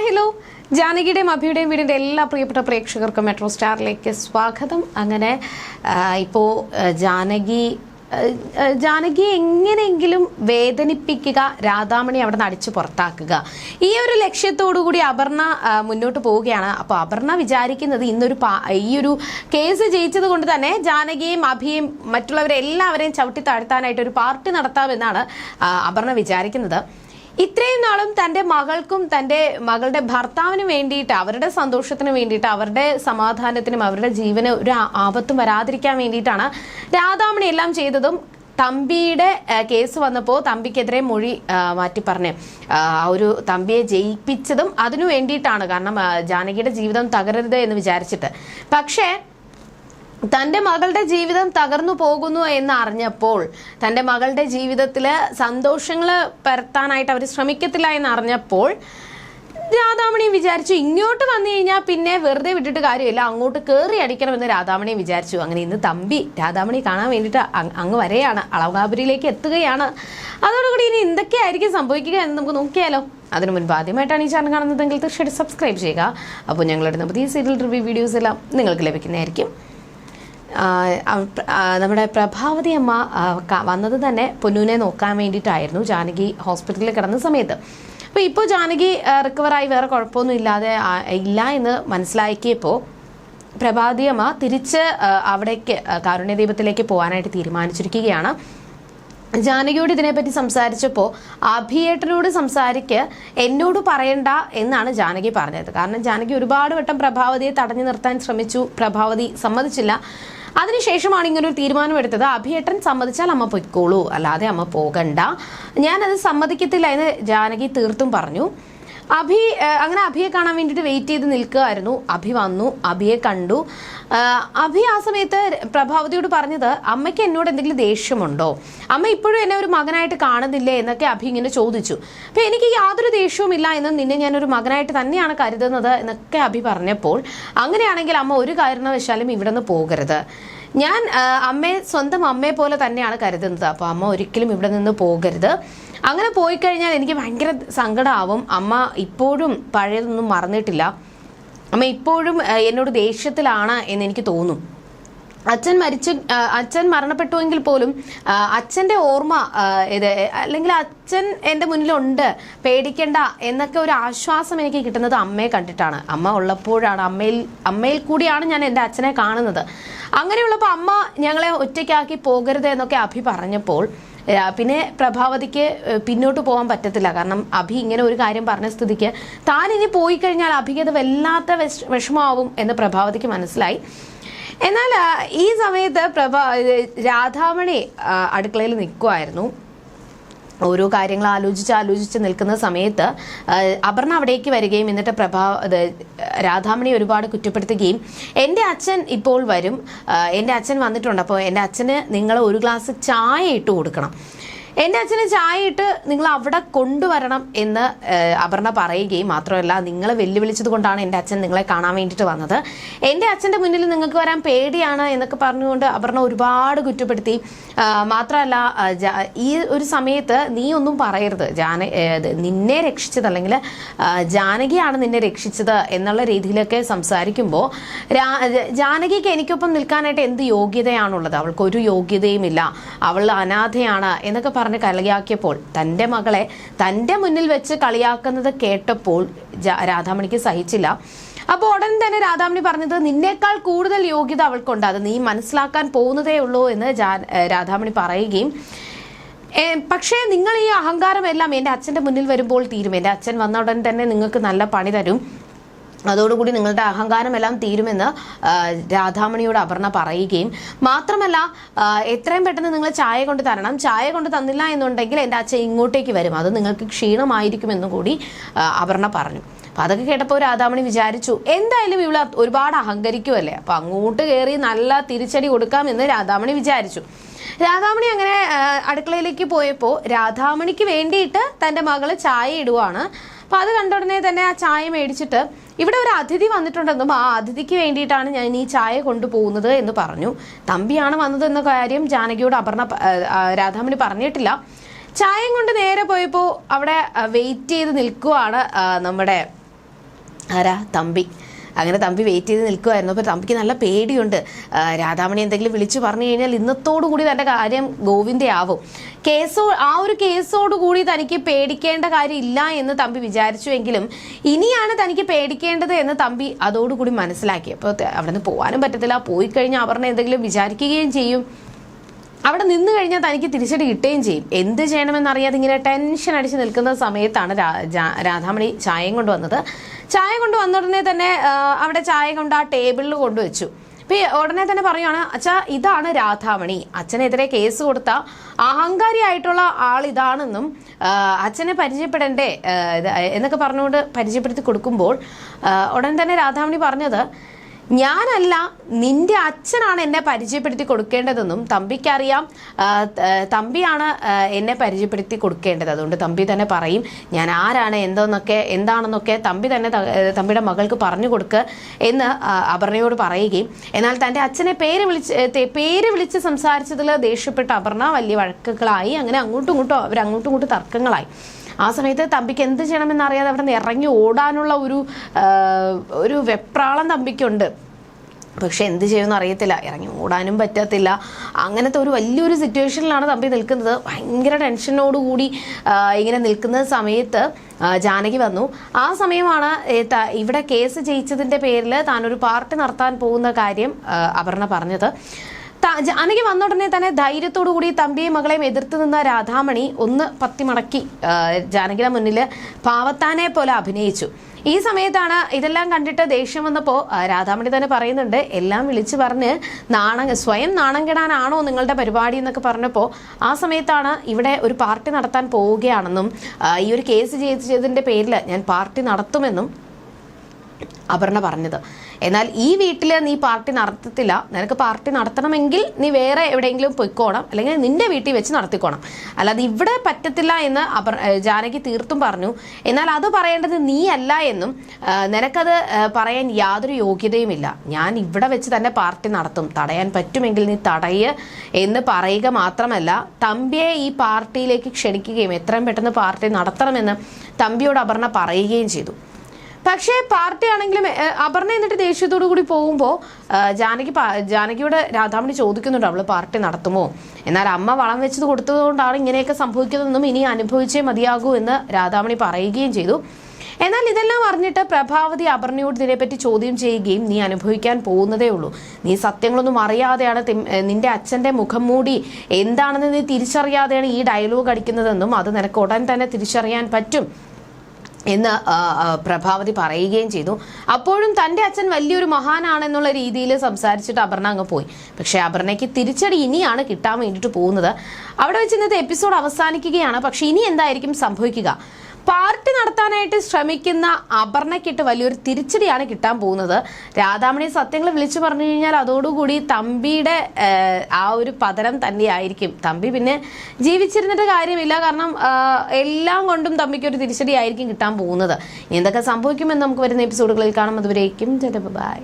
Hi hello. ജാനകിയുടെയും അഭിയുടെയും വീടിന്റെ എല്ലാ പ്രിയപ്പെട്ട പ്രേക്ഷകർക്കും മെട്രോ സ്റ്റാറിലേക്ക് സ്വാഗതം. അങ്ങനെ ഇപ്പോൾ ജാനകി ജാനകിയെ എങ്ങനെയെങ്കിലും വേദനിപ്പിക്കുക രാധാമണി അവിടെ നിന്ന് അടിച്ചു പുറത്താക്കുക. ഈ ഒരു ലക്ഷ്യത്തോടു കൂടി അപർണ മുന്നോട്ട് പോവുകയാണ്. അപ്പോൾ അപർണ വിചാരിക്കുന്നത് ഇന്നൊരു ഈ ഒരു കേസ് ജയിച്ചത് കൊണ്ട് തന്നെ ജാനകിയെയും അഭിയും മറ്റുള്ളവരെ എല്ലാവരെയും ചവിട്ടി താഴ്ത്താനായിട്ട് ഒരു പാർട്ടി നടത്താമെന്നാണ് അപർണ വിചാരിക്കുന്നത്. ഇത്രയും നാളും തന്റെ മകൾക്കും തന്റെ മകളുടെ ഭർത്താവിനും വേണ്ടിയിട്ട് അവരുടെ സന്തോഷത്തിന് വേണ്ടിയിട്ട് അവരുടെ സമാധാനത്തിനും അവരുടെ ജീവന് ഒരു ആപത്തും വരാതിരിക്കാൻ വേണ്ടിയിട്ടാണ് രാധാമണി എല്ലാം ചെയ്തതും. തമ്പിയുടെ കേസ് വന്നപ്പോൾ തമ്പിക്കെതിരെ മൊഴി മാറ്റി പറഞ്ഞു. ആ ഒരു തമ്പിയെ ജയിപ്പിച്ചതും അതിനു വേണ്ടിയിട്ടാണ്. കാരണം ജാനകിയുടെ ജീവിതം തകരരുത് എന്ന് വിചാരിച്ചിട്ട്. പക്ഷേ തന്റെ മകളുടെ ജീവിതം തകർന്നു പോകുന്നു എന്ന് അറിഞ്ഞപ്പോൾ തന്റെ മകളുടെ ജീവിതത്തിൽ സന്തോഷങ്ങൾ പരത്താനായിട്ട് അവർ ശ്രമിക്കത്തില്ല എന്ന് അറിഞ്ഞപ്പോൾ രാധാമണി വിചാരിച്ചു ഇങ്ങോട്ട് വന്നു കഴിഞ്ഞാൽ പിന്നെ വെറുതെ വിട്ടിട്ട് കാര്യമില്ല അങ്ങോട്ട് കയറി അടിക്കണമെന്ന് രാധാമണി വിചാരിച്ചു. അങ്ങനെ ഇന്ന് തമ്പി രാധാമണി കാണാൻ വേണ്ടിയിട്ട് അങ് അങ്ങ് വരെയാണ് അളകാപുരിയിലേക്ക് എത്തുകയാണ്. അതോടുകൂടി ഇനി എന്തൊക്കെയായിരിക്കും സംഭവിക്കുക എന്ന് നമുക്ക് നോക്കിയാലോ. അതിനു മുൻപ് ആദ്യമായിട്ടാണ് ഈ ചാനൽ കാണുന്നതെങ്കിൽ തീർച്ചയായിട്ടും സബ്സ്ക്രൈബ് ചെയ്യുക. അപ്പോൾ ഞങ്ങളുടെ പുതിയ സീരിയൽ റിവ്യൂ വീഡിയോസ് എല്ലാം നിങ്ങൾക്ക് ലഭിക്കുന്നതായിരിക്കും. നമ്മുടെ പ്രഭാവതി അമ്മ വന്നത് തന്നെ പൊന്നുവിനെ നോക്കാൻ വേണ്ടിയിട്ടായിരുന്നു ജാനകി ഹോസ്പിറ്റലിൽ കിടന്ന സമയത്ത്. അപ്പോൾ ഇപ്പോൾ ജാനകി റിക്കവറായി വേറെ കുഴപ്പമൊന്നും ഇല്ലാതെ ഇല്ല എന്ന് മനസ്സിലാക്കിയപ്പോൾ പ്രഭാതി അമ്മ തിരിച്ച് അവിടേക്ക് കാരുണ്യദീപത്തിലേക്ക് പോകാനായിട്ട് തീരുമാനിച്ചിരിക്കുകയാണ്. ജാനകിയോട് ഇതിനെപ്പറ്റി സംസാരിച്ചപ്പോൾ അഭിയേട്ടനോട് സംസാരിക്ക് എന്നോട് പറയണ്ട എന്നാണ് ജാനകി പറഞ്ഞത്. കാരണം ജാനകി ഒരുപാട് വട്ടം പ്രഭാവതിയെ തടഞ്ഞു നിർത്താൻ ശ്രമിച്ചു. പ്രഭാവതി സമ്മതിച്ചില്ല. അതിനുശേഷമാണ് ഇങ്ങനെ ഒരു തീരുമാനം എടുത്തത് അഭിയേട്ടൻ സമ്മതിച്ചാൽ അമ്മ പൊയ്ക്കോളൂ. അല്ലാതെ അമ്മ പോകണ്ട. ഞാനത് സമ്മതിക്കത്തില്ല എന്ന് ജാനകി തീർത്തും പറഞ്ഞു. അഭി അങ്ങനെ അഭിയെ കാണാൻ വേണ്ടിയിട്ട് വെയിറ്റ് ചെയ്ത് നിൽക്കുകയായിരുന്നു. അഭി വന്നു അഭിയെ കണ്ടു. അഭി ആ സമയത്ത് പ്രഭാവതിയോട് പറഞ്ഞത് അമ്മയ്ക്ക് എന്നോട് എന്തെങ്കിലും ദേഷ്യമുണ്ടോ? അമ്മ ഇപ്പോഴും എന്നെ ഒരു മകനായിട്ട് കാണുന്നില്ലേ? എന്നൊക്കെ അഭി ഇങ്ങനെ ചോദിച്ചു. അപ്പം എനിക്ക് യാതൊരു ദേഷ്യവും ഇല്ല എന്നും നിന്നെ ഞാൻ ഒരു മകനായിട്ട് തന്നെയാണ് കരുതുന്നത് എന്നൊക്കെ അഭി പറഞ്ഞപ്പോൾ അങ്ങനെയാണെങ്കിൽ അമ്മ ഒരു കാരണവശാലും ഇവിടെ നിന്ന് പോകരുത്. ഞാൻ അമ്മയെ സ്വന്തം അമ്മയെ പോലെ തന്നെയാണ് കരുതുന്നത്. അപ്പോൾ അമ്മ ഒരിക്കലും ഇവിടെ നിന്ന് പോകരുത്. അങ്ങനെ പോയി കഴിഞ്ഞാൽ എനിക്ക് ഭയങ്കര സങ്കടമാവും അമ്മ ഇപ്പോഴും പഴയതൊന്നും മറന്നിട്ടില്ല. അമ്മ ഇപ്പോഴും എന്നോട് ദേഷ്യത്തിലാണ് എന്ന് എനിക്ക് തോന്നും. അച്ഛൻ മരിച്ചു അച്ഛൻ മരണപ്പെട്ടുവെങ്കിൽ പോലും അച്ഛന്റെ ഓർമ്മ ഇത് അല്ലെങ്കിൽ അച്ഛൻ എന്റെ മുന്നിലുണ്ട് പേടിക്കണ്ട എന്നൊക്കെ ഒരു ആശ്വാസം എനിക്ക് കിട്ടുന്നത് അമ്മയെ കണ്ടിട്ടാണ്. അമ്മ ഉള്ളപ്പോഴാണ് അമ്മയിൽ അമ്മയിൽ കൂടിയാണ് ഞാൻ എന്റെ അച്ഛനെ കാണുന്നത്. അങ്ങനെയുള്ളപ്പോൾ അമ്മ ഞങ്ങളെ ഒറ്റയ്ക്കാക്കി പോകരുത് എന്നൊക്കെ അഭി പറഞ്ഞപ്പോൾ പിന്നെ പ്രഭാവതിക്ക് പിന്നോട്ട് പോകാൻ പറ്റത്തില്ല. കാരണം അഭി ഇങ്ങനെ ഒരു കാര്യം പറഞ്ഞ സ്ഥിതിക്ക് താൻ ഇനി പോയി കഴിഞ്ഞാൽ അഭിക്ക് അത് വല്ലാത്ത വിഷമാവും എന്ന് പ്രഭാവതിക്ക് മനസ്സിലായി. എന്നാൽ ഈ സമയത്ത് പ്രഭ രാധാമണി അടുക്കളയിൽ നിൽക്കുമായിരുന്നു ഓരോ കാര്യങ്ങൾ ആലോചിച്ച് ആലോചിച്ച് നിൽക്കുന്ന സമയത്ത് അപർണ അവിടേക്ക് വരികയും എന്നിട്ട് പ്രഭാ രാധാമണി ഒരുപാട് കുറ്റപ്പെടുത്തുകയും എന്റെ അച്ഛൻ ഇപ്പോൾ വരും. എന്റെ അച്ഛൻ വന്നിട്ടുണ്ട്. അപ്പോൾ എന്റെ അച്ഛന് നിങ്ങൾ ഒരു ഗ്ലാസ് ചായ ഇട്ട് കൊടുക്കണം. എന്റെ അച്ഛന് ചായ ഇട്ട് നിങ്ങൾ അവിടെ കൊണ്ടുവരണം എന്ന് അപർണ പറയുകയും മാത്രമല്ല നിങ്ങൾ വെല്ലുവിളിച്ചത് കൊണ്ടാണ് എന്റെ അച്ഛൻ നിങ്ങളെ കാണാൻ വേണ്ടിയിട്ട് വന്നത്. എന്റെ അച്ഛന്റെ മുന്നിൽ നിങ്ങൾക്ക് വരാൻ പേടിയാണ് എന്നൊക്കെ പറഞ്ഞുകൊണ്ട് അപർണ ഒരുപാട് കുറ്റപ്പെടുത്തി. മാത്രമല്ല ഈ ഒരു സമയത്ത് നീ ഒന്നും പറയരുത്. ജാന നിന്നെ രക്ഷിച്ചത് അല്ലെങ്കിൽ ജാനകിയാണ് നിന്നെ രക്ഷിച്ചത് എന്നുള്ള രീതിയിലൊക്കെ സംസാരിക്കുമ്പോൾ ജാനകിക്ക് എനിക്കൊപ്പം നിൽക്കാനായിട്ട് എന്ത് യോഗ്യതയാണുള്ളത്? അവൾക്ക് ഒരു യോഗ്യതയുമില്ല. അവൾ അനാഥയാണ് എന്നൊക്കെ പറഞ്ഞ് കളിയാക്കിയപ്പോൾ തന്റെ മകളെ തന്റെ മുന്നിൽ വെച്ച് കളിയാക്കുന്നത് കേട്ടപ്പോൾ രാധാമണിക്ക് സഹിച്ചില്ല. അപ്പോൾ ഉടൻ തന്നെ രാധാമണി പറഞ്ഞത് നിന്നേക്കാൾ കൂടുതൽ യോഗ്യത അവൾക്കുണ്ട്. അത് നീ മനസ്സിലാക്കാൻ പോകുന്നതേ ഉള്ളൂ എന്ന് രാധാമണി പറയുകയും പക്ഷേ നിങ്ങൾ ഈ അഹങ്കാരമെല്ലാം എന്റെ അച്ഛന്റെ മുന്നിൽ വരുമ്പോൾ തീരും. എന്റെ അച്ഛൻ വന്ന ഉടൻ തന്നെ നിങ്ങൾക്ക് നല്ല പണി തരും. അതോടുകൂടി നിങ്ങളുടെ അഹങ്കാരമെല്ലാം തീരുമെന്ന് രാധാമണിയോട് അപർണ പറയുകയും മാത്രമല്ല എത്രയും പെട്ടെന്ന് നിങ്ങൾ ചായ കൊണ്ട് തരണം. ചായ കൊണ്ട് തന്നില്ല എന്നുണ്ടെങ്കിൽ എന്റെ അച്ഛൻ ഇങ്ങോട്ടേക്ക് വരും. അത് നിങ്ങൾക്ക് ക്ഷീണമായിരിക്കുമെന്ന് കൂടി അപർണ പറഞ്ഞു. അപ്പം അതൊക്കെ കേട്ടപ്പോൾ രാധാമണി വിചാരിച്ചു എന്തായാലും ഇവിടെ ഒരുപാട് അഹങ്കരിക്കുമല്ലേ അപ്പം അങ്ങോട്ട് കയറി നല്ല തിരിച്ചടി കൊടുക്കാമെന്ന് രാധാമണി വിചാരിച്ചു. രാധാമണി അങ്ങനെ അടുക്കളയിലേക്ക് പോയപ്പോൾ രാധാമണിക്ക് വേണ്ടിയിട്ട് തന്റെ മകൾ ചായ ഇടുവാണ്. അപ്പം അത് കണ്ട ഉടനെ തന്നെ ആ ചായ മേടിച്ചിട്ട് ഇവിടെ ഒരു അതിഥി വന്നിട്ടുണ്ടെന്നും ആ അതിഥിക്ക് വേണ്ടിയിട്ടാണ് ഞാൻ ഈ ചായ കൊണ്ടുപോകുന്നത് എന്ന് പറഞ്ഞു. തമ്പിയാണ് വന്നത് എന്ന കാര്യം ജാനകിയോട് അപർണ രാധാമണി പറഞ്ഞിട്ടില്ല. ചായയും കൊണ്ട് നേരെ പോയപ്പോൾ അവിടെ വെയിറ്റ് ചെയ്ത് നിൽക്കുവാണ് നമ്മുടെ ആരാ? തമ്പി. അങ്ങനെ തമ്പി വെയിറ്റ് ചെയ്ത് നിൽക്കുമായിരുന്നു അപ്പോൾ തമ്പിക്ക് നല്ല പേടിയുണ്ട്. രാധാമണി എന്തെങ്കിലും വിളിച്ചു പറഞ്ഞു കഴിഞ്ഞാൽ ഇന്നത്തോടു കൂടി തന്റെ കാര്യം ഗോവിന്ദ ആവും. കേസോ ആ ഒരു കേസോട് കൂടി തനിക്ക് പേടിക്കേണ്ട കാര്യമില്ല എന്ന് തമ്പി വിചാരിച്ചുവെങ്കിലും ഇനിയാണ് തനിക്ക് പേടിക്കേണ്ടത് എന്ന് തമ്പി അതോടുകൂടി മനസ്സിലാക്കി. അപ്പോൾ അവിടെ നിന്ന് പോകാനും പറ്റത്തില്ല. പോയി കഴിഞ്ഞാൽ അവരുടെ എന്തെങ്കിലും വിചാരിക്കുകയും ചെയ്യും. അവിടെ നിന്ന് കഴിഞ്ഞാൽ തനിക്ക് തിരിച്ചടി കിട്ടുകയും ചെയ്യും. എന്ത് ചെയ്യണമെന്നറിയാതെ ഇങ്ങനെ ടെൻഷൻ അടിച്ച് നിൽക്കുന്ന സമയത്താണ് രാധാമണി ചായയും കൊണ്ടുവന്നത് ചായ കൊണ്ടുവന്ന ഉടനെ തന്നെ അവിടെ ചായ കൊണ്ട് ആ ടേബിളിൽ കൊണ്ടുവച്ചു അപ്പൊ ഈ ഉടനെ തന്നെ പറയുകയാണ് അച്ഛാ ഇതാണ് രാധാമണി. അച്ഛനെതിരെ കേസ് കൊടുത്ത അഹങ്കാരിയായിട്ടുള്ള ആൾ ഇതാണെന്നും അച്ഛനെ പരിചയപ്പെടണ്ടേ എന്നൊക്കെ പറഞ്ഞുകൊണ്ട് പരിചയപ്പെടുത്തി കൊടുക്കുമ്പോൾ ഉടൻ തന്നെ രാധാമണി പറഞ്ഞത് ഞാനല്ല നിന്റെ അച്ഛനാണ് എന്നെ പരിചയപ്പെടുത്തി കൊടുക്കേണ്ടതെന്നും തമ്പിക്കറിയാം. തമ്പിയാണ് എന്നെ പരിചയപ്പെടുത്തി കൊടുക്കേണ്ടത്. അതുകൊണ്ട് തമ്പി തന്നെ പറയും ഞാൻ ആരാണ്? എന്തോന്നൊക്കെ എന്താണെന്നൊക്കെ തമ്പി തന്നെ തമ്പിയുടെ മകൾക്ക് പറഞ്ഞു കൊടുക്കുക എന്ന് അപർണയോട് പറയുകയും. എന്നാൽ തന്റെ അച്ഛനെ പേര് വിളിച്ച് പേര് വിളിച്ച് സംസാരിച്ചതിൽ ദേഷ്യപ്പെട്ട അപർണ വലിയ വഴക്കുകളായി. അങ്ങനെ അങ്ങോട്ടും ഇങ്ങോട്ടും അവർ അങ്ങോട്ടും ഇങ്ങോട്ടും തർക്കങ്ങളായി. ആ സമയത്ത് തമ്പിക്ക് എന്ത് ചെയ്യണമെന്ന് അറിയാതെ അവിടെ നിന്ന് ഇറങ്ങി ഓടാനുള്ള ഒരു ഒരു വെപ്രാളം തമ്പിക്കുണ്ട്. പക്ഷെ എന്ത് ചെയ്യുമെന്ന് അറിയത്തില്ല. ഇറങ്ങി ഓടാനും പറ്റത്തില്ല. അങ്ങനത്തെ ഒരു വലിയൊരു സിറ്റുവേഷനിലാണ് തമ്പി നിൽക്കുന്നത്. ഭയങ്കര ടെൻഷനോടുകൂടി ഇങ്ങനെ നിൽക്കുന്ന സമയത്ത് ജാനകി വന്നു. ആ സമയമാണ് ഇവിടെ കേസ് ജയിച്ചതിന്റെ പേരിൽ താനൊരു പാർട്ടി നടത്താൻ പോകുന്ന കാര്യം അപർണ പറഞ്ഞത്. ജാനകി വന്ന ഉടനെ തന്നെ ധൈര്യത്തോടു കൂടി തമ്പിയെയും മകളെയും എതിർത്ത് നിന്ന രാധാമണി ഒന്ന് പത്തിമടക്കി ജാനകിയുടെ മുന്നിൽ പാവത്താനെ പോലെ അഭിനയിച്ചു. ഈ സമയത്താണ് ഇതെല്ലാം കണ്ടിട്ട് ദേഷ്യം വന്നപ്പോൾ രാധാമണി തന്നെ പറയുന്നുണ്ട് എല്ലാം വിളിച്ചു പറഞ്ഞ് നാണം സ്വയം നാണം കെടാനാണോ നിങ്ങളുടെ പരിപാടി എന്നൊക്കെ പറഞ്ഞപ്പോൾ ആ സമയത്താണ് ഇവിടെ ഒരു പാർട്ടി നടത്താൻ പോവുകയാണെന്നും ഈ ഒരു കേസ് ജയിച്ചതിന്റെ പേരിൽ ഞാൻ പാർട്ടി നടത്തുമെന്നും അപർണ പറഞ്ഞത്. എന്നാൽ ഈ വീട്ടിൽ നീ പാർട്ടി നടത്തത്തില്ല. നിനക്ക് പാർട്ടി നടത്തണമെങ്കിൽ നീ വേറെ എവിടെയെങ്കിലും പൊയ്ക്കോണം. അല്ലെങ്കിൽ നിന്റെ വീട്ടിൽ വെച്ച് നടത്തിക്കോണം. അല്ലാതെ ഇവിടെ പറ്റത്തില്ല എന്ന് അപർ ജാനകി തീർത്തും പറഞ്ഞു. എന്നാൽ അത് പറയേണ്ടത് നീ അല്ല എന്നും നിനക്കത് പറയാൻ യാതൊരു യോഗ്യതയുമില്ല ഞാൻ ഇവിടെ വെച്ച് തന്നെ പാർട്ടി നടത്തും. തടയാൻ പറ്റുമെങ്കിൽ നീ തടയ് എന്ന് പറയുക മാത്രമല്ല തമ്പിയെ ഈ പാർട്ടിയിലേക്ക് ക്ഷണിക്കുകയും എത്രയും പെട്ടെന്ന് പാർട്ടി നടത്തണമെന്ന് തമ്പിയോട് അപർണ പറയുകയും ചെയ്തു. പക്ഷേ പാർട്ടി ആണെങ്കിലും അപർണ എന്നിട്ട് ദേഷ്യത്തോടു കൂടി പോകുമ്പോൾ ജാനകി ജാനകിയുടെ രാധാമണി ചോദിക്കുന്നുണ്ട് അവൾ പാർട്ടി നടത്തുമോ? എന്നാൽ അമ്മ വളം വെച്ചത് കൊടുത്തതുകൊണ്ടാണ് ഇങ്ങനെയൊക്കെ സംഭവിക്കുന്നതെന്നും ഇനി അനുഭവിച്ചേ മതിയാകൂ എന്ന് രാധാമണി പറയുകയും ചെയ്തു. എന്നാൽ ഇതെല്ലാം അറിഞ്ഞിട്ട് പ്രഭാവതി അപർണയോട് ഇതിനെപ്പറ്റി ചോദ്യം ചെയ്യുകയും നീ അനുഭവിക്കാൻ പോകുന്നതേ ഉള്ളൂ. നീ സത്യങ്ങളൊന്നും അറിയാതെയാണ് നിന്റെ അച്ഛന്റെ മുഖം മൂടി എന്താണെന്ന് നീ തിരിച്ചറിയാതെയാണ് ഈ ഡയലോഗ് അടിക്കുന്നതെന്നും അത് നിനക്ക് ഉടൻ തന്നെ തിരിച്ചറിയാൻ പറ്റും. എന്ന് പ്രഭാവതി പറയുകയും ചെയ്തു. അപ്പോഴും തന്റെ അച്ഛൻ വലിയൊരു മഹാനാണെന്നുള്ള രീതിയിൽ സംസാരിച്ചിട്ട് അപർണ അങ്ങ് പോയി. പക്ഷേ അപർണയ്ക്ക് തിരിച്ചടി ഇനിയാണ് കിട്ടാൻ വേണ്ടിയിട്ട് പോകുന്നത്. അവിടെ വെച്ച് ഇന്നത്തെ എപ്പിസോഡ് അവസാനിക്കുകയാണ്. പക്ഷെ ഇനി എന്തായിരിക്കും സംഭവിക്കുക? പാർട്ടി നടത്താനായിട്ട് ശ്രമിക്കുന്ന അപർണയ്ക്കിട്ട് വലിയൊരു തിരിച്ചടിയാണ് കിട്ടാൻ പോകുന്നത്. രാധാമണി സത്യങ്ങൾ വിളിച്ചു പറഞ്ഞു കഴിഞ്ഞാൽ അതോടുകൂടി തമ്പിയുടെ ആ ഒരു പതനം തന്നെയായിരിക്കും. തമ്പി പിന്നെ ജീവിച്ചിരുന്നിട്ട് കാര്യമില്ല. കാരണം എല്ലാം കൊണ്ടും തമ്പിക്ക് ഒരു തിരിച്ചടി ആയിരിക്കും കിട്ടാൻ പോകുന്നത്. എന്തൊക്കെ സംഭവിക്കുമെന്ന് നമുക്ക് വരുന്ന എപ്പിസോഡുകളിൽ കാണാം. അതുവരേക്കും ബൈ